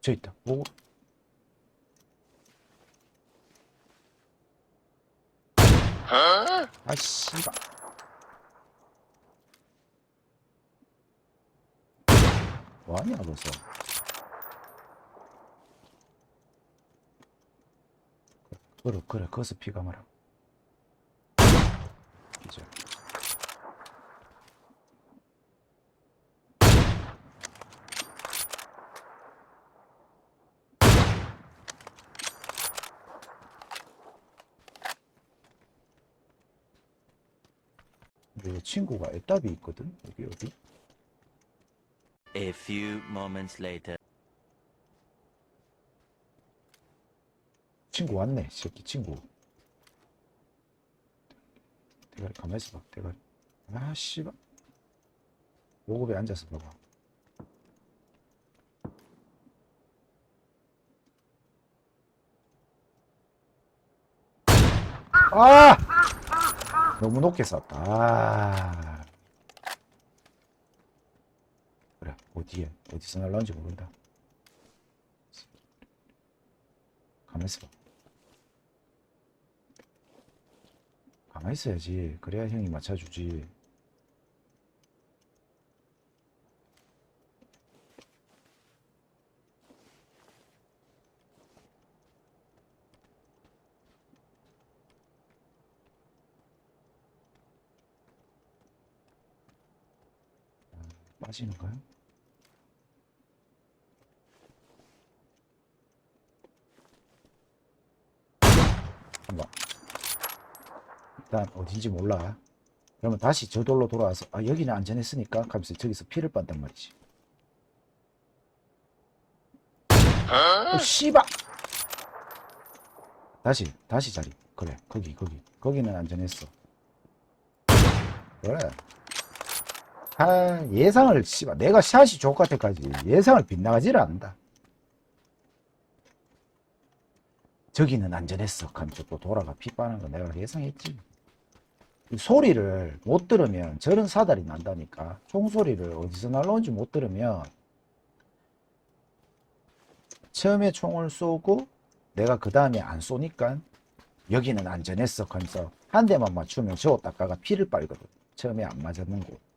저 있다. 오. 아 씨발. 뭐하냐 벌써. 그래 그래 거기서 피가 마라. 이제 내 친구가 애답이 있거든 여기 여기. A few moments later. 친구 왔네, 새끼 친구. 대가리 가만히 있어봐, 대가리. 아, 씨발. 로급에 앉아서 봐봐. 아! 너무 높게 쐈다. 아. 그래, 어디에, 어디서 날라온지 모른다. 가만히 있어 봐. 가만히 있어야지. 그래야 형이 맞춰주지. 빠지는 거야? 한번 일단 어딘지 몰라 그러면 다시 저 돌로 돌아와서 아 여기는 안전했으니까 하면서 저기서 피를 빤단 말이지. 어 씨발! 다시 다시 자리. 그래 거기 거기. 거기는 안전했어. 그래. 아 예상을 씨발 내가 샷이 좋을 때까지 예상을 빗나가지를 않는다. 저기는 안전했어. 하면서 또 돌아가 피 빠는 거 내가 예상했지. 이 소리를 못 들으면 저런 사달이 난다니까. 총소리를 어디서 날라온지 못 들으면 처음에 총을 쏘고 내가 그 다음에 안 쏘니까 여기는 안전했어. 하면서 한 대만 맞추면 저 닦다가 피를 빨거든. 처음에 안 맞았는 곳.